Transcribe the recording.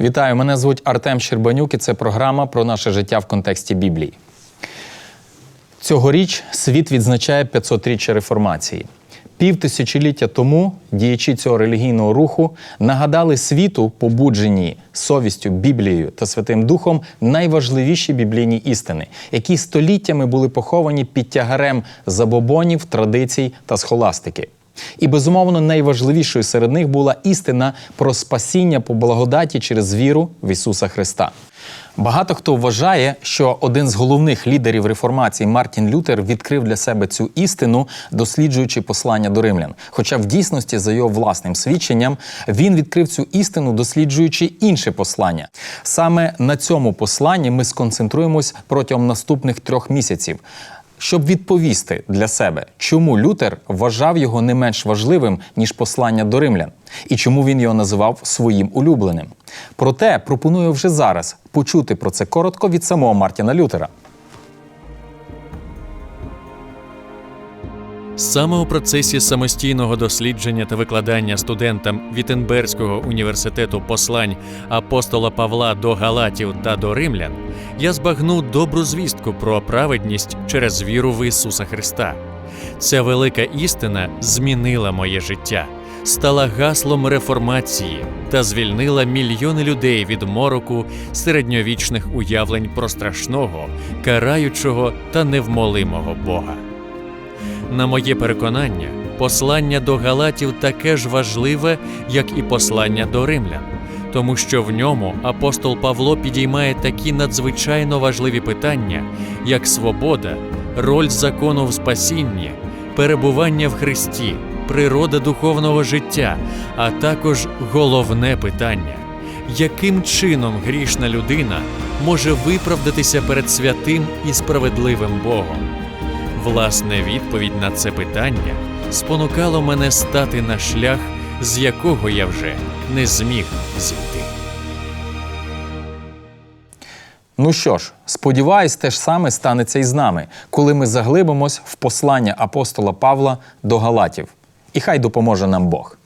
Вітаю, мене звуть Артем Щербанюк і це програма про наше життя в контексті Біблії. Цьогоріч світ відзначає 500-річчя реформації. Півтисячоліття тому діячі цього релігійного руху нагадали світу, побуджені совістю, Біблією та Святим Духом, найважливіші біблійні істини, які століттями були поховані під тягарем забобонів, традицій та схоластики. І безумовно найважливішою серед них була істина про спасіння по благодаті через віру в Ісуса Христа. Багато хто вважає, що один з головних лідерів реформації Мартін Лютер відкрив для себе цю істину, досліджуючи послання до римлян. Хоча в дійсності, за його власним свідченням, він відкрив цю істину, досліджуючи інше послання. Саме на цьому посланні ми сконцентруємось протягом наступних трьох місяців щоб відповісти для себе, чому Лютер вважав його не менш важливим ніж послання до римлян, і чому він його називав своїм улюбленим. Проте пропоную вже зараз почути про це коротко від самого Мартіна Лютера. Саме у процесі самостійного дослідження та викладання студентам Вітенберзького університету послань апостола Павла до Галатів та до Римлян я збагнув добру звістку про праведність через віру в Ісуса Христа. Ця велика істина змінила моє життя, стала гаслом реформації та звільнила мільйони людей від мороку середньовічних уявлень про страшного, караючого та невмолимого Бога. На моє переконання, послання до Галатів таке ж важливе, як і послання до римлян, тому що в ньому апостол Павло підіймає такі надзвичайно важливі питання, як свобода, роль закону в спасінні, перебування в Христі, природа духовного життя, а також головне питання. Яким чином грішна людина може виправдатися перед святим і справедливим Богом? Власне, відповідь на це питання спонукало мене стати на шлях, з якого я вже не зміг зійти. Ну що ж, сподіваюсь, те ж саме станеться і з нами, коли ми заглибимось в послання апостола Павла до Галатів. І хай допоможе нам Бог.